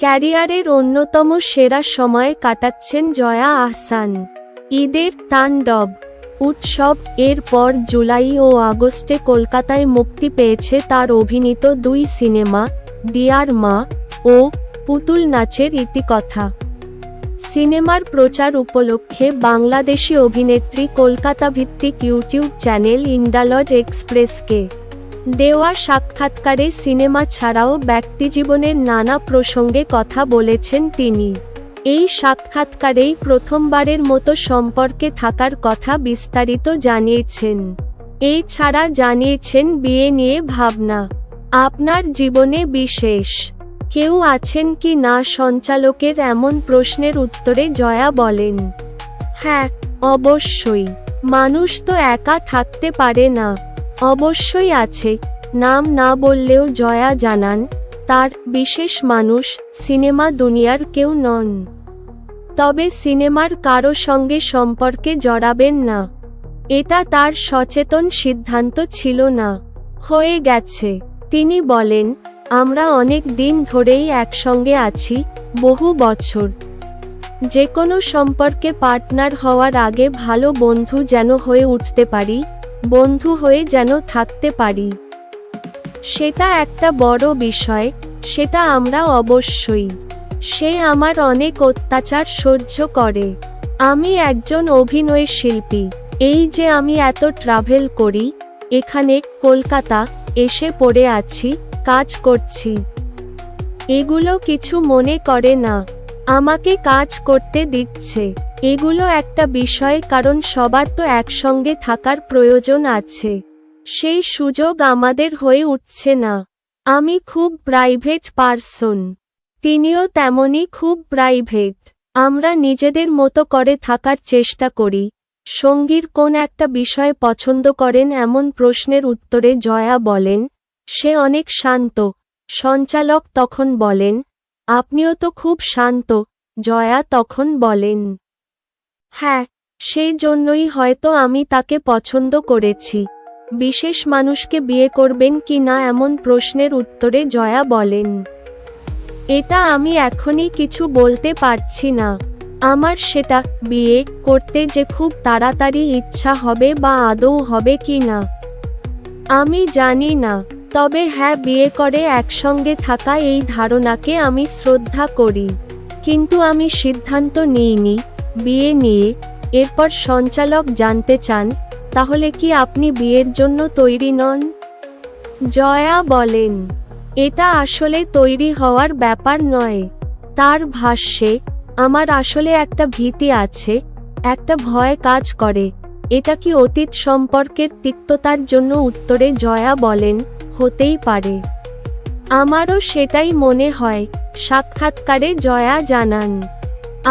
ক্যারিয়ারের অন্যতম সেরা সময় কাটাচ্ছেন জয়া আহসান। ঈদের তাণ্ডব, উৎসব, এরপর জুলাই ও আগস্টে কলকাতায় মুক্তি পেয়েছে তার অভিনীত দুই সিনেমা, ডিয়ার মা ও পুতুল নাচের ইতিকথা। সিনেমার প্রচার উপলক্ষে বাংলাদেশি অভিনেত্রী কলকাতা ভিত্তিক ইউটিউব চ্যানেল ইন্ডালজ এক্সপ্রেসকে দেওয়া সাক্ষাৎকারে সিনেমা ছাড়াও ব্যক্তিজীবনের নানা প্রসঙ্গে কথা বলেছেন তিনি। এই সাক্ষাৎকারেই প্রথমবারের মতো সম্পর্কে থাকার কথা বিস্তারিত জানিয়েছেন। এছাড়া জানিয়েছেন বিয়ে নিয়ে ভাবনা। আপনার জীবনে বিশেষ। কেউ আছেন কি না সঞ্চালকের এমন প্রশ্নের উত্তরে জয়া বলেন হ্যাঁ অবশ্যই। মানুষ তো একা থাকতে পারে না। অবশ্যই আছে। নাম না বললেও জয়া জানান, তার বিশেষ মানুষ সিনেমা দুনিয়ার কেউ নন। তবে সিনেমার কারও সঙ্গে সম্পর্কে জড়াবেন না। এটা তার সচেতন সিদ্ধান্ত ছিল না। হয়ে গেছে। তিনি বলেন, আমরা অনেক দিন ধরেই একসঙ্গে আছি, বহু বছর। যে কোনো সম্পর্কে পার্টনার হওয়ার আগে ভালো বন্ধু যেন হয়ে উঠতে পারি বন্ধু হয়ে যেন থাকতে পারি। সেটা একটা বড় বিষয়, সেটা আমরা অবশ্যই। সে আমার অনেক অত্যাচার সহ্য করে। আমি একজন অভিনয় শিল্পী। এই যে আমি এত ট্রাভেল করি, এখানে কলকাতা এসে পড়ে আছি, কাজ করছি। এগুলো কিছু মনে করে না। আমাকে কাজ করতে দিচ্ছে। এগুলো একটা বিষয় কারণ সবার তো একসঙ্গে থাকার প্রয়োজন আছে। সেই সুযোগ আমাদের হয়ে উঠছে না। আমি খুব প্রাইভেট পারসন। তিনিও তেমনই খুব প্রাইভেট। আমরা নিজেদের মতো করে থাকার চেষ্টা করি। সঙ্গীর কোন একটা বিষয় পছন্দ করেন এমন প্রশ্নের উত্তরে জয়া বলেন, সে অনেক শান্ত। সঞ্চালক তখন বলেন, আপনিও তো খুব শান্ত। জয়া তখন বলেন হ্যাঁ সেই জন্যই হয়তো আমি তাকে পছন্দ করেছি। বিশেষ মানুষকে বিয়ে করবেন কি না এমন প্রশ্নের উত্তরে জয়া বলেন, এটা আমি এখনই কিছু বলতে পারছি না। আমার সেটা বিয়ে করতে যে খুব তাড়াতাড়ি ইচ্ছা হবে বা আদৌ হবে কি না, আমি জানি না। তবে হ্যাঁ বিয়ে করে একসঙ্গে থাকা এই ধারণাকে আমি শ্রদ্ধা করি। কিন্তু আমি সিদ্ধান্ত নিইনি বিয়ে নিয়ে, এরপর সঞ্চালক জানতে চান, তাহলে কি আপনি বিয়ের জন্য তৈরি নন? জয়া বলেন, এটা আসলে তৈরি হওয়ার ব্যাপার নয়। তার ভাষ্যে, আমার আসলে একটা ভীতি আছে, একটা ভয় কাজ করে। এটা কি অতীত সম্পর্কের তিক্ততার জন্য উত্তরে জয়া বলেন, হতেই পারে। আমারও সেটাই মনে হয়। সাক্ষাৎকারে জয়া জানান।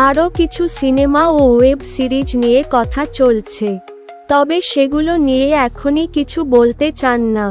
আরও কিছু সিনেমা ও ওয়েব সিরিজ নিয়ে কথা চলছে। তবে সেগুলো নিয়ে এখনই কিছু বলতে চান না।